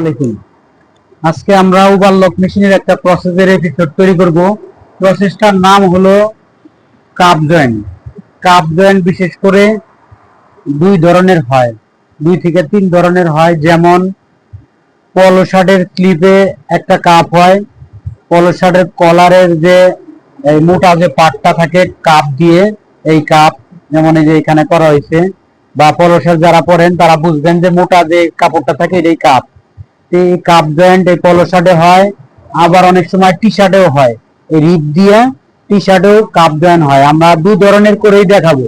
আলাইকুম। আজকে আমরা মেশিনের একটা প্রসেসের এপিসোড তৈরি করব। প্রসেসটার নাম হলো কাপ কাপ বিশেষ করে দুই ধরনের হয়। দুই থেকে তিন ধরনের হয়। যেমন ক্লিপে একটা কাপ হয়। পলো কলারের যে এই মোটা যে পাটটা থাকে কাপ দিয়ে এই কাপ, যেমন এই যে এখানে করা হয়েছে। বা পলো যারা পরেন তারা বুঝবেন যে মোটা যে কাপড়টা থাকে এটাই কাপ। এই কাপ জয়েন্ট এই পলো শার্টে হয়। আবার অনেক সময় টি শার্টেও হয়। এই রিপ দিয়ে টি শার্টেও কাপ জয়েন্ট হয়। আমরা দু ধরনের করেই দেখাবো।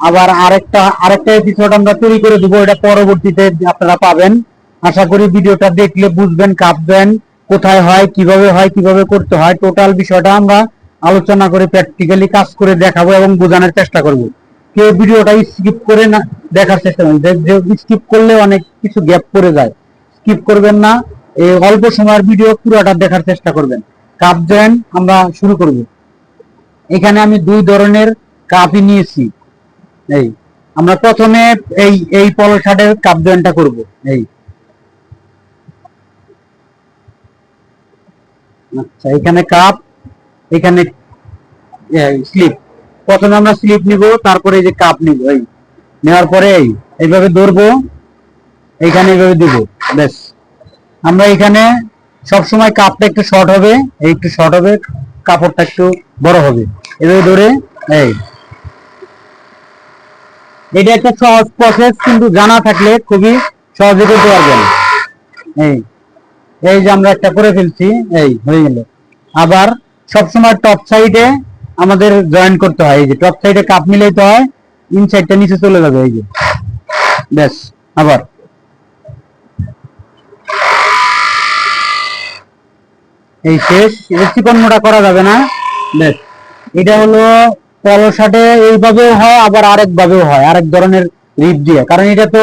আবার আরেকটা আরেকটা এপিসোড আমরা তৈরি করে দিব। এটা পরবর্তীতে আপনারা পাবেন। আশা করি ভিডিওটা দেখলে বুঝবেন কাপ জয়েন্ট কোথায় হয়, কীভাবে হয়, কীভাবে করতে হয়। টোটাল বিষয়টা আমরা আলোচনা করে প্র্যাকটিক্যালি কাজ করে দেখাবো এবং বোঝানোর চেষ্টা করব। কেউ ভিডিওটা স্কিপ করে না দেখার চেষ্টা করবেন স্কিপ করলে অনেক কিছু গ্যাপ পড়ে যায়। স্কিপ করবেন না, এই অল্প সময়ের ভিডিও পুরোটা দেখার চেষ্টা করবেন। কাপ জয়েন্ট আমরা শুরু করব। এখানে আমি দুই ধরনের কাপই নিয়েছি। এই, আমরা প্রথমে এই এই পলো শার্টের কাপ জয়েন্টটা করব। এই। আচ্ছা এখানে কাপ এখানে স্লিপ প্রথমে আমরা স্লিপ নিব, তারপরে এই যে কাপ নিব, এই। নেওয়ার পরে এই, এইভাবে ধরবো, এইখানে এইভাবে দিব। ব্যাস আমরা এখানে সব সময় কাপটা একটু শর্ট হবে, এই একটু শর্ট হবে, কাপড়টা একটু বড় হবে। এভাবে ধরে, এই। এটা একটা সহজ প্রসেস কিন্তু জানা থাকলে খুবই সহজে করতে পারবেন। এই এই যে আমরা একটা করে ফেলছি, এই, হয়ে গেল। আবার সবসময় টপ সাইডে আমাদের জয়েন করতে হয়। এই যে টপ সাইডে কাপ মিলাইতে হয় ইনসাইডটা নিচে চলে যাবে, এই যে। ব্যাস আবার। এই শেষ এটা চিকন মোটা করা যাবে না। ব্যাস এটা হলো পলো শার্টে এইভাবেও হয় আবার আরেক ভাবেও হয় আরেক ধরনের রিপ দিয়ে। কারণ এটা তো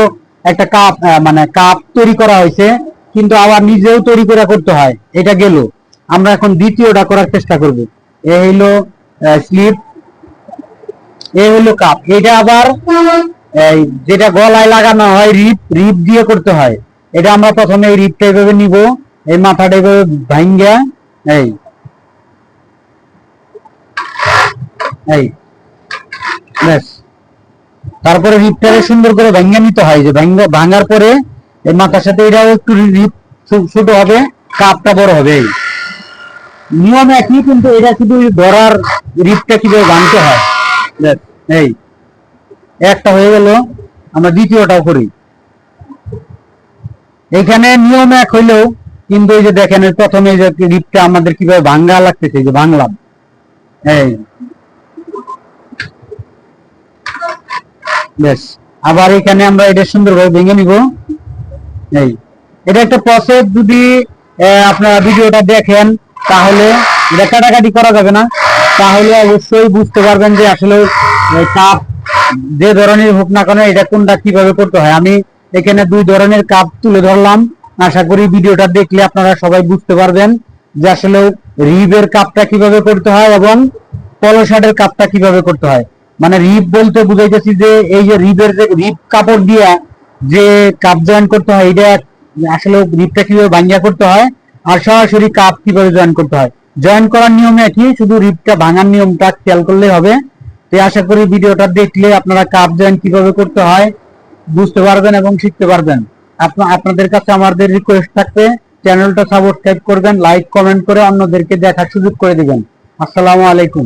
একটা কাপ মানে কাপ তৈরি করা হয়েছে কিন্তু আবার নিজেও তৈরি করে করতে হয়। এটা গেল। আমরা এখন দ্বিতীয়টা করার চেষ্টা করব। এ হইল স্লিপ এ হইল কাপ। এটা আবার এই যেটা গলায় লাগানো হয় রিপ রিপ দিয়ে করতে হয়। এটা আমরা প্রথমে এই রিপটা এইভাবে নিব। এই মাথাটা এইভাবে ভাঙ্গা এই। তারপরে রিপটাকে সুন্দর করে ভাঙ্গা নিতে হয়, যে ভাঙ্গা ভাঙার পরে এই মাথার সাথে এটাও একটু রিপ ছোট হবে, কাপটা বড় হবে নিয়ম একই, কিন্তু এটা শুধু ধরার রিপটা কীভাবে ভাঙতে হয় এই। একটা হয়ে গেল, আমরা দ্বিতীয়টাও করি। এখানে নিয়ম এক হইলেও কিন্তু এই যে দেখেন প্রথমে যে রিপটা আমাদের কীভাবে ভাঙ্গা লাগতেছে যে ভাঙলাম। এই। বেশ, আবার এখানে আমরা এটা সুন্দরভাবে ভেঙে নিব। এই। এটা একটা প্রসেস যদি আপনারা ভিডিওটা দেখেন, তাহলে এটা কাটাকাটি করা যাবে না। তাহলে অবশ্যই বুঝতে পারবেন যে আসলে কাপ যে ধরনের হোক না কেন, এটা কোনটা কীভাবে করতে হয়। আমি এখানে দুই ধরনের কাপ তুলে ধরলাম। আশা করি ভিডিওটা দেখলে আপনারা সবাই বুঝতে পারবেন যে আসলে রিবের কাপটা কীভাবে করতে হয় এবং পলো শার্টের কাপটা কীভাবে করতে হয়। মানে রিপ বলতে বুঝাইতেছি যে এই যে রিবের যে রিপ কাপড় দিয়া যে কাপ জয়েন করতে হয় এটা আসলে রিপটা কীভাবে ভাঙ্গা করতে হয় আর সরাসরি কাপ কীভাবে জয়েন করতে হয়। জয়েন করার নিয়ম একই, শুধু রিপটা ভাঙার নিয়মটা খেয়াল করলে হবে। তো আশা করি ভিডিওটা দেখলে আপনারা কাপ জয়েন কীভাবে করতে হয় বুঝতে পারবেন এবং শিখতে পারবেন। আপনাদের কাছে আমাদের রিকোয়েস্ট থাকবে চ্যানেলটা সাবস্ক্রাইব করবেন লাইক কমেন্ট করে অন্যদেরকে দেখার সুযোগ করে দিবেন। আসসালামু আলাইকুম।